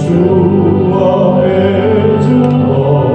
주와 주언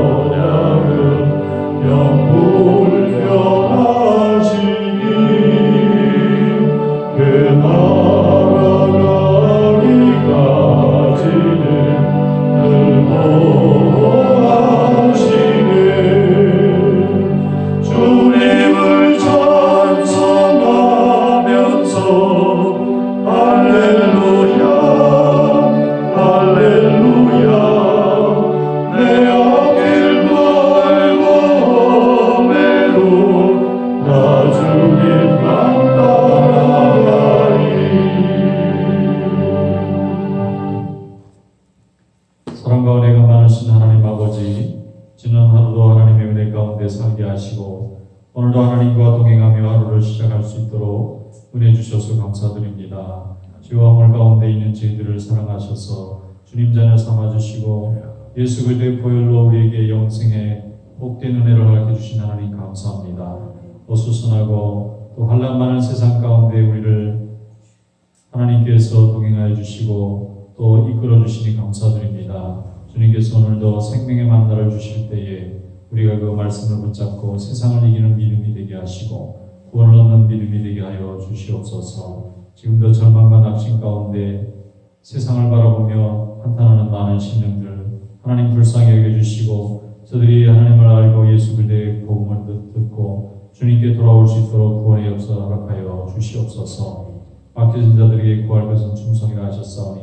있도록 은혜 주셔서 감사드립니다. 죄와 물 가운데 있는 저희들을 사랑하셔서 주님 자녀 삼아 주시고 예수 그리스도의 보혈로 우리에게 영생의 복된 은혜를 허락해 주신 하나님 감사합니다. 어수선하고 또 환란 많은 세상 가운데 우리를 하나님께서 동행하여 주시고 또 이끌어 주시니 감사드립니다. 주님께서 오늘도 생명의 만나를 주실 때에 우리가 그 말씀을 붙잡고 세상을 이기는 믿음이 되게 하시고 구원을 얻는 믿음이 되게 하여 주시옵소서. 지금도 절망과 낙심 가운데 세상을 바라보며 한탄하는 많은 심령들 하나님 불쌍히 여겨주시고 저들이 하나님을 알고 예수 그리스도의 복음을 듣- 듣고 주님께 돌아올 수 있도록 구원의 역사를 허락하여 주시옵소서. 맡겨진 자들에게 구할 것은 충성이라 하셨사오니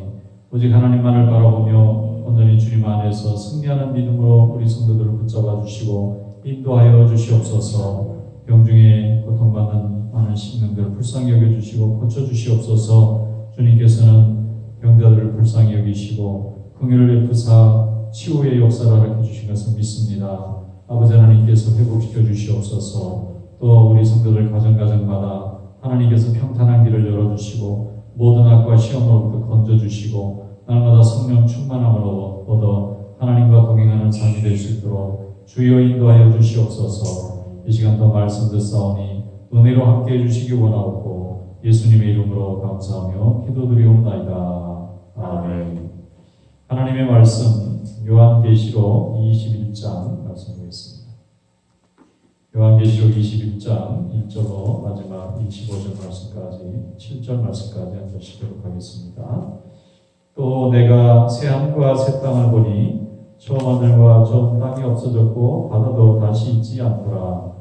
오직 하나님만을 바라보며 온전히 주님 안에서 승리하는 믿음으로 우리 성도들을 붙잡아 주시고 인도하여 주시옵소서 병중에 고통받는 많은 심령들을 불쌍히 여겨주시고 고쳐주시옵소서. 주님께서는 병자들을 불쌍히 여기시고 긍휼을 베푸사 치유의 역사를 허락해 주신 것을 믿습니다. 아버지 하나님께서 회복시켜 주시옵소서. 또 우리 성도들 가정가정마다 하나님께서 평탄한 길을 열어주시고 모든 악과 시험으로부터 건져주시고 날마다 성령 충만함을 얻어- 얻어 하나님과 동행하는 삶이 될 수 있도록 주여 인도하여 주시옵소서 이 시간도 말씀 듣사오니 은혜로 함께 해주시기 원하옵고 예수님의 이름으로 감사하며 기도드리옵나이다. 아멘 하나님의 말씀 요한계시록 21장 말씀드리겠습니다. 요한계시록 21장 1절로 마지막 25절 말씀까지 7절 말씀까지 한 절씩 기록 하겠습니다. 또 내가 새 하늘과 새 땅을 보니 처음 하늘과 처음 땅이 없어졌고 바다도 다시 있지 않더라.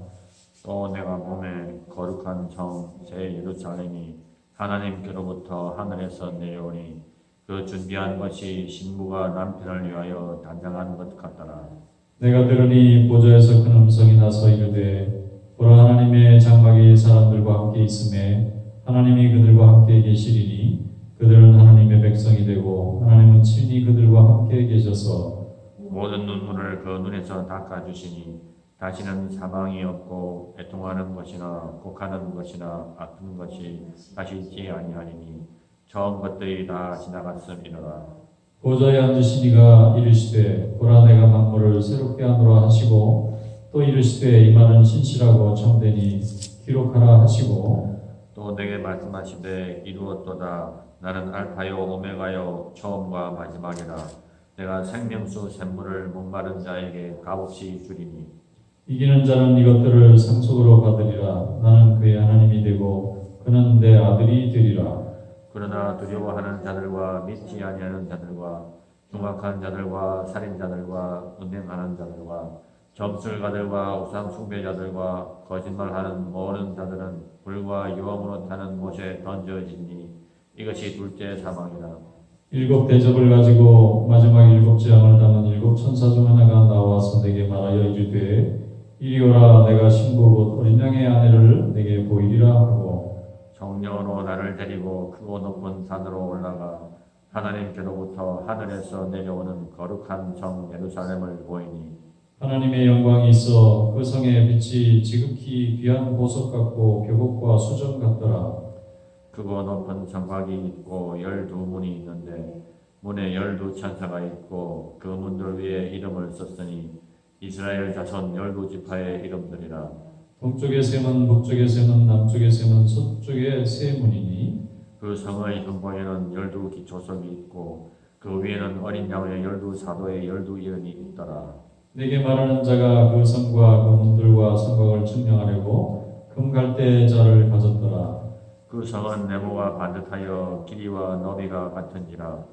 또 내가 몸에 거룩한 정 제 예루살렘이 하나님께로부터 하늘에서 내려오니 그 준비한 것이 신부가 남편을 위하여 단장한 것 같더라. 내가 들으니 보좌에서 큰 음성이 나서 이르되 보라 하나님의 장막이 사람들과 함께 있음에 하나님이 그들과 함께 계시리니 그들은 하나님의 백성이 되고 하나님은 친히 그들과 함께 계셔서 모든 눈물을 그 눈에서 닦아주시니 다시는 사망이 없고 애통하는 것이나 곡하는 것이나 아픈 것이 다시 있지 아니하리니 처음 것들이 다 지나갔음이로라. 보좌에 앉으신 이가 이르시되 보라 내가 만물을 새롭게 하노라 하시고 또 이르시되 이 말은 신실하고 참되니 기록하라 하시고 또 내게 말씀하시되 이루었도다 나는 알파요 오메가요 처음과 마지막이라 내가 생명수 샘물을 목마른 자에게 값없이 주리니. 이기는 자는 이것들을 상속으로 받으리라. 나는 그의 하나님이 되고 그는 내 아들이 되리라. 그러나 두려워하는 자들과 믿지 아니하는 자들과 중악한 자들과 살인자들과 은행하는 자들과 점술가들과 우상 숭배자들과 거짓말하는 모든 자들은 불과 유황으로 타는 못에 던져지니 이것이 둘째 사망이라 일곱 대접을 가지고 마지막 일곱 재앙을 담은 일곱 천사 중 하나가 나와서 내게 말하여 이르되 이리 오라 내가 신부 곧 어린 양의 아내를 내게 보이리라 하고 정령으로 나를 데리고 크고 높은 산으로 올라가 하나님께로부터 하늘에서 내려오는 거룩한 정 예루살렘을 보이니 하나님의 영광이 있어 그 성의 빛이 지극히 귀한 보석 같고 벽옥과 수정 같더라 크고 높은 성곽이 있고 열두 문이 있는데 문에 열두 천사가 있고 그 문들 위에 이름을 썼으니 이스라엘 자손 열두 지파의 이름들이라 동쪽의 샘은 북쪽의 샘은 남쪽의 샘은 서쪽의 세 문이니 그 성의 근본에는 열두 기초석이 있고 그 위에는 어린 양의 열두 사도의 열두 예언이 있더라. 내게 말하는 자가 그 성과 그 문들과 성곽을 증명하려고 금갈대 자를 가졌더라. 그 성은 네모가 반듯하여 길이와 너비가 같은지라.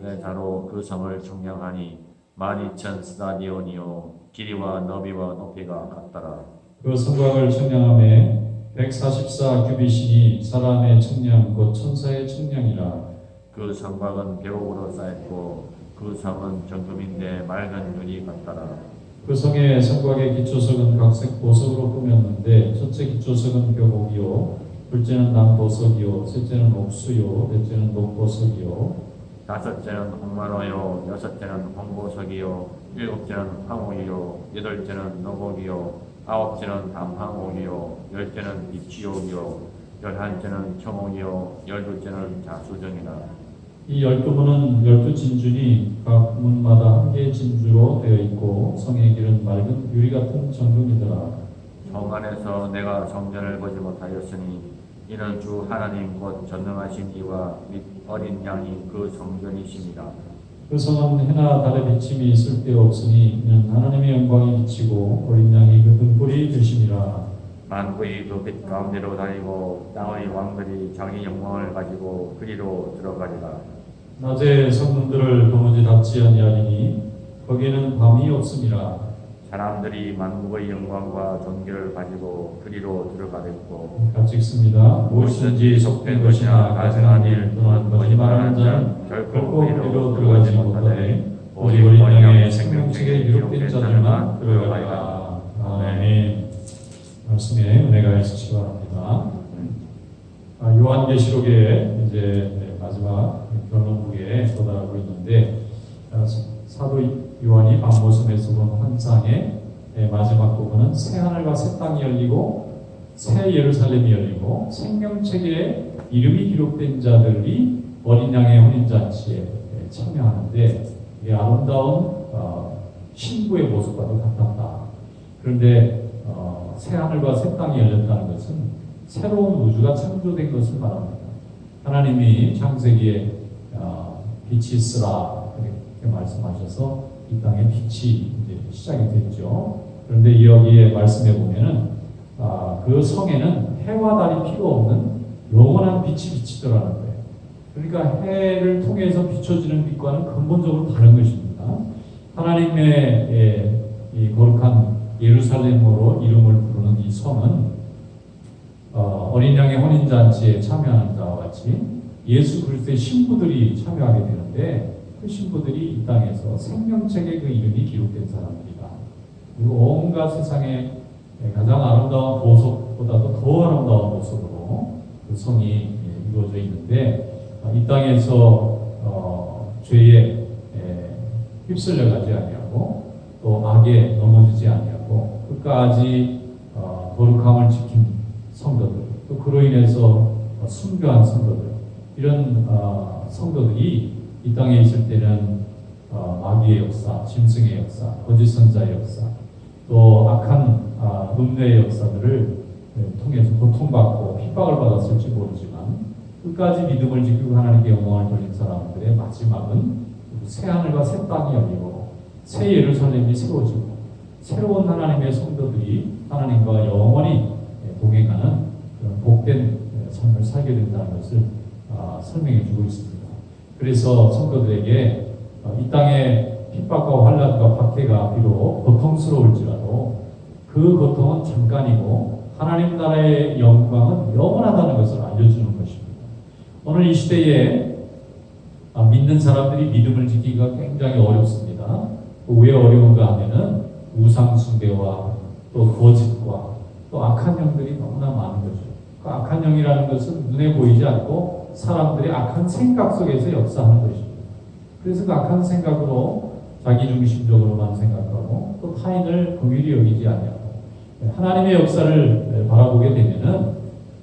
내 자로 그 성을 측량하니 만이천 스타디온이요 길이와 너비와 높이가 같더라. 그 성곽을 측량함에 144 규빗이니 사람의 측량 곧 천사의 측량이라. 그 성곽은 벽으로 쌓였고 그 성은 정금인데 맑은 유리 같더라. 그 성의 성곽의 기초석은 각색 보석으로 꾸몄는데 첫째 기초석은 벽옥이요 둘째는 남보석이요 셋째는 옥수요 넷째는 녹보석이요 다섯째는 홍만호요 여섯째는 홍보석이요 일곱째는 황옥이요 여덟째는 노곡이요 아홉째는 담황옥이요 열째는 비치옥이요 열한째는 청옥이요 열둘째는 자수정이라. 이 열두 문은 열두 진주니 각 문마다 한 개의 진주로 되어 있고 성의 길은 맑은 유리 같은 정금이더라 성 안에서 내가 성전을 보지 못하였으니 이는 주 하나님 곧 전능하신 이와 및 어린 양이 그 성전이십니다. 그 성은 해나 달의 비침이 쓸데없으니 이는 하나님의 영광이 비치고 어린 양이 그 등불이 되심이라 만국이 그 빛 가운데로 다니고 땅의 왕들이 자기 영광을 가지고 그리로 들어가리라. 낮에 성문들을 도무지 닫지 아니하리니 거기에는 밤이 없음이라 사람들이 만국의 영광과 존귀를 가지고 그리로 들어가겠고 같이 읽습니다. 무엇이든지 속된 것이나 가증한 일 또는 거짓말하는 자는 결코 우리로 들어가지 못하되 오직 양의 생명책에 기록된 자들만 들어가리라. 아멘. 말씀에 은혜가 있으시기 바랍니다. 아, 요한계시록의 이제 마지막 결론부에 도달하고 있는데 아, 사도 요한이 밤모습에서 본 환상의 예, 마지막 부분은 새 하늘과 새 땅이 열리고 새 예루살렘이 열리고 생명책에 이름이 기록된 자들이 어린 양의 혼인잔치에 예, 참여하는데 이게 아름다운 어, 신부의 모습과도 같았다. 그런데 어, 새 하늘과 새 땅이 열렸다는 것은 새로운 우주가 창조된 것을 말합니다. 하나님이 창세기에 어, 빛이 있으라 이렇게 말씀하셔서 이 땅에 빛이 시작이 됐죠. 그런데 여기에 말씀해 보면은 아, 그 성에는 해와 달이 필요 없는 영원한 빛이 비치더라는 거예요. 그러니까 해를 통해서 비춰지는 빛과는 근본적으로 다른 것입니다. 하나님의 예, 이 거룩한 예루살렘으로 이름을 부르는 이 성은 어, 어린 양의 혼인 잔치에 참여하는 자와 같이 예수 그리스도의 신부들이 참여하게 이 땅에서 생명책에 그 이름이 기록된 사람들이다. 그리고 온갖 세상에 가장 아름다운 보석보다도 더 아름다운 보석으로 그 성이 예, 이루어져 있는데 어, 이 땅에서 어, 죄에 예, 휩쓸려 가지 아니하고 또 악에 넘어지지 아니하고 끝까지 어, 거룩함을 지킨 성도들 또 그로 인해서 어, 순교한 성도들 이런 어, 성도들이 이 땅에 있을 때는 어, 마귀의 역사, 짐승의 역사, 거짓 선자의 역사, 또 악한 아, 음녀의 역사들을 예, 통해서 고통받고 핍박을 받았을지 모르지만 끝까지 믿음을 지키고 하나님께 영광을 돌린 사람들의 마지막은 새 하늘과 새 땅이 열리고 새 예루살렘이 세워지고 새로운 하나님의 성도들이 하나님과 영원히 예, 동행하는 그런 복된 예, 삶을 살게 된다는 것을 아, 설명해 주고 있습니다. 그래서 성도들에게 어, 이 땅의 핍박과 환란과 박해가 비록 고통스러울지라도 그 고통은 잠깐이고 하나님 나라의 영광은 영원하다는 것을 알려주는 것입니다. 오늘 이 시대에 아, 믿는 사람들이 믿음을 지키기가 굉장히 어렵습니다. 왜 어려운가 하면은 우상 숭배와 또 거짓과 또 악한 영들이 너무나 많은 거죠. 그 악한 영이라는 것은 눈에 보이지 않고 사람들의 악한 생각 속에서 역사하는 것입니다. 그래서 그 악한 생각으로 자기 중심적으로만 생각하고 또 타인을 긍휼히 여기지 아니하고 하나님의 역사를 바라보게 되면은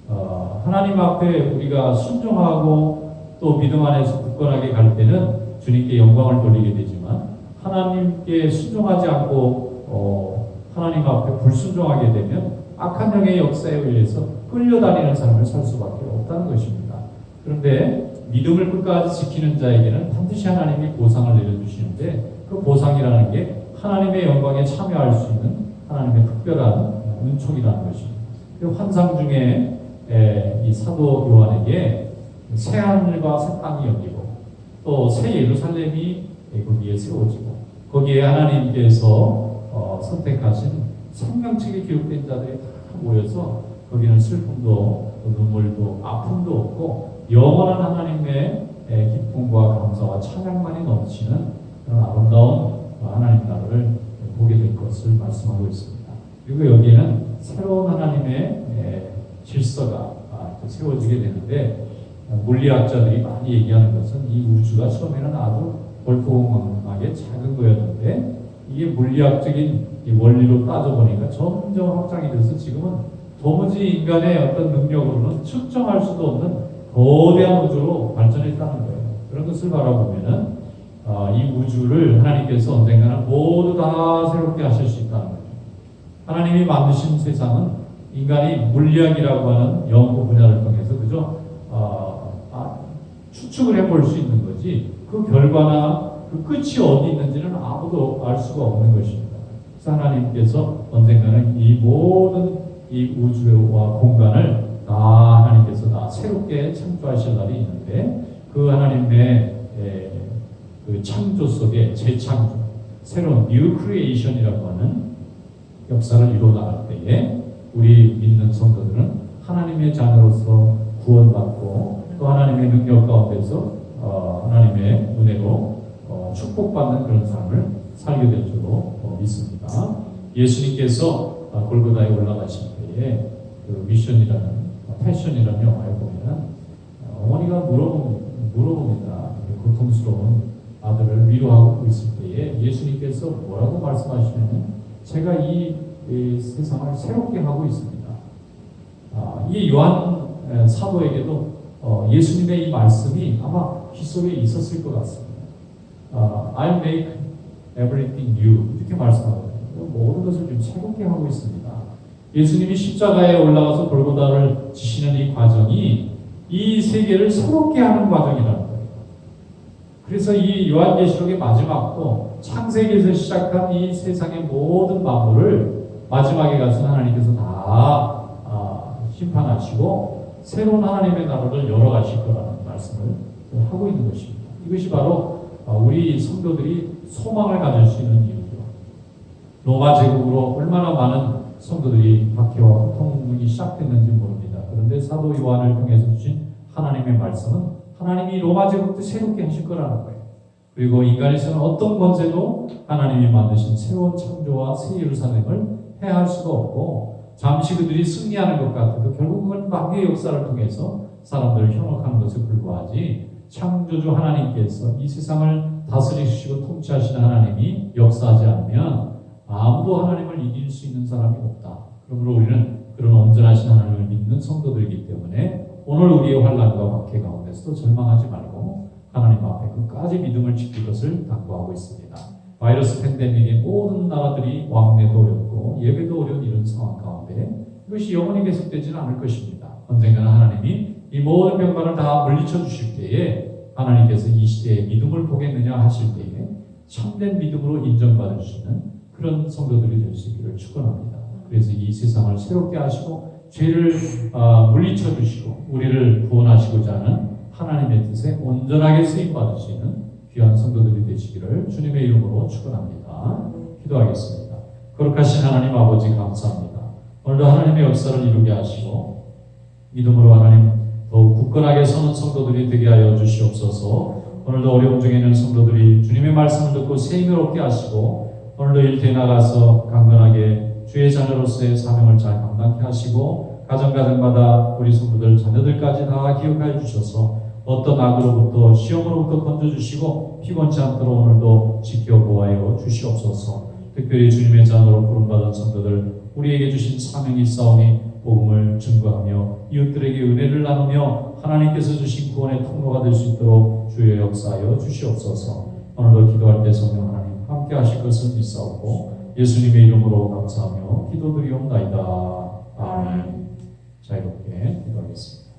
어, 하나님 앞에 우리가 순종하고 또 믿음 안에서 굳건하게 갈 때는 주님께 영광을 돌리게 되지만 하나님께 순종하지 않고 어, 하나님 앞에 불순종하게 되면 악한 영의 역사에 의해서 끌려다니는 삶을 살 수밖에 없다는 것입니다. 그런데 믿음을 끝까지 지키는 자에게는 반드시 하나님이 보상을 내려주시는데 그 보상이라는 게 하나님의 영광에 참여할 수 있는 하나님의 특별한 은총이라는 것입니다. 그 환상 중에 에, 이 사도 요한에게 새 하늘과 새 땅이 열리고 또 새 예루살렘이 거기에 세워지고 거기에 하나님께서 어, 선택하신 생명책에 기록된 자들이 다 모여서 거기는 슬픔도 또 눈물도 아픔도 없고 영원한 하나님의 에, 기쁨과 감사와 찬양만이 넘치는 그런 아름다운 하나님 나라를 보게 될 것을 말씀하고 있습니다. 그리고 여기에는 새로운 하나님의 에, 질서가 아, 또 세워지게 되는데 어, 물리학자들이 많이 얘기하는 것은 이 우주가 처음에는 아주 볼통하게 작은 거였는데 이게 물리학적인 이 원리로 따져보니까 점점 확장이 돼서 지금은 도무지 인간의 어떤 능력으로는 측정할 수도 없는 거대한 우주로 발전했다는 거예요. 그런 것을 바라보면은 어, 이 우주를 하나님께서 언젠가는 모두 다 새롭게 하실 수 있다는 거죠. 하나님이 만드신 세상은 인간이 물리학이라고 하는 연구 분야를 통해서 그죠? 어, 아, 추측을 해볼 수 있는 거지 그 결과나 그 끝이 어디 있는지는 아무도 알 수가 없는 것입니다. 하나님께서 언젠가는 이 모든 이 우주와 공간을 다 하나님께서 다 새롭게 창조하실 날이 있는데 그 하나님의 에, 그 창조 속에 재창조, 새로운 뉴 크리에이션이라고 하는 역사를 이루어 나갈 때에 우리 믿는 성도들은 하나님의 자녀로서 구원받고 또 하나님의 능력 가운데서 어, 하나님의 은혜로 어, 축복받는 그런 삶을 살게 될 줄로 어, 믿습니다. 예수님께서 어, 골고다에 올라가 실 때에 그 미션이라는 어, 패션이라는 영화에 보면 어, 어머니가 물어봅니다. 그 고통스러운 아들을 위로하고 있을 때에 예수님께서 뭐라고 말씀하시냐면 제가 이, 이 세상을 새롭게 하고 있습니다. 아, 이 요한 에, 사도에게도 어, 예수님의 이 말씀이 아마 귀 속에 있었을 것 같습니다. 아, I make everything new 이렇게 말씀하거든요. 모든 것을 좀 새롭게 하고 있습니다. 예수님이 십자가에 올라가서 골고다를 지시는 이 과정이 이 세계를 새롭게 하는 과정이라는 거예요. 그래서 이 요한계시록의 마지막도 창세기에서 시작한 이 세상의 모든 만물을 마지막에 가서 하나님께서 다 아, 심판하시고 새로운 하나님의 나라를 열어가실 거라는 말씀을 하고 있는 것입니다. 이것이 바로 어, 우리 성도들이 소망을 가질 수 있는 이유죠. 로마 제국으로 얼마나 많은 성도들이 박해와 고통이 시작됐는지 모릅니다. 그런데 사도 요한을 통해서 주신 하나님의 말씀은 하나님이 로마 제국도 새롭게 하실 거라는 거예요. 그리고 인간에서는 어떤 권세도 하나님이 만드신 새로운 창조와 새 예루살렘을 해할 수가 없고 잠시 그들이 승리하는 것 같아도 결국은 마귀의 역사를 통해서 사람들을 현혹하는 것에 불과하지 창조주 하나님께서 이 세상을 다스리시고 통치하시는 하나님이 역사하지 않으면 아무도 하나님을 이길 수 있는 사람이 없다. 그러므로 우리는 그런 온전하신 하나님을 믿는 성도들이기 때문에 오늘 우리의 환란과 박해 가운데서도 절망하지 말고 하나님 앞에 끝까지 믿음을 지킬 것을 당부하고 있습니다. 바이러스 팬데믹의 모든 나라들이 왕래도 어렵고 예배도 어려운 이런 상황 가운데 이것이 영원히 계속되지는 않을 것입니다. 언젠가는 하나님이 이 모든 병만을 다 물리쳐 주실 때에 하나님께서 이 시대에 믿음을 보겠느냐 하실 때에 참된 믿음으로 인정받을 수 있는 그런 성도들이 될 수 있기를 축원합니다. 그래서 이 세상을 새롭게 하시고 죄를 아, 물리쳐 주시고 우리를 구원하시고자 하는 하나님의 뜻에 온전하게 쓰임 받을 수 있는 귀한 성도들이 되시기를 주님의 이름으로 축원합니다. 기도하겠습니다. 거룩하신 하나님 아버지 감사합니다. 오늘도 하나님의 역사를 이루게 하시고 믿음으로 하나님 더욱 굳건하게 서는 성도들이 되게 하여 주시옵소서. 오늘도 어려움 중에 있는 성도들이 주님의 말씀을 듣고 새 힘을 얻게 하시고 오늘도 일터에 나가서 강건하게 주의 자녀로서의 사명을 잘 감당케 하시고 가정가정마다 우리 성도들 자녀들까지 다 기억하여 주셔서 어떤 악으로부터 시험으로부터 건져주시고 피곤치 않도록 오늘도 지켜보아여 주시옵소서. 특별히 주님의 자녀로 부름받은 성도들 우리에게 주신 사명이 있사오니 복음을 증거하며 이웃들에게 은혜를 나누며 하나님께서 주신 구원의 통로가 될 수 있도록 주의 역사하여 주시옵소서. 오늘도 기도할 때 성령 함께 하실 것을 믿사오고 예수님의 이름으로 감사하며 기도드리옵나이다. 아멘. 자유롭게 기도하겠습니다.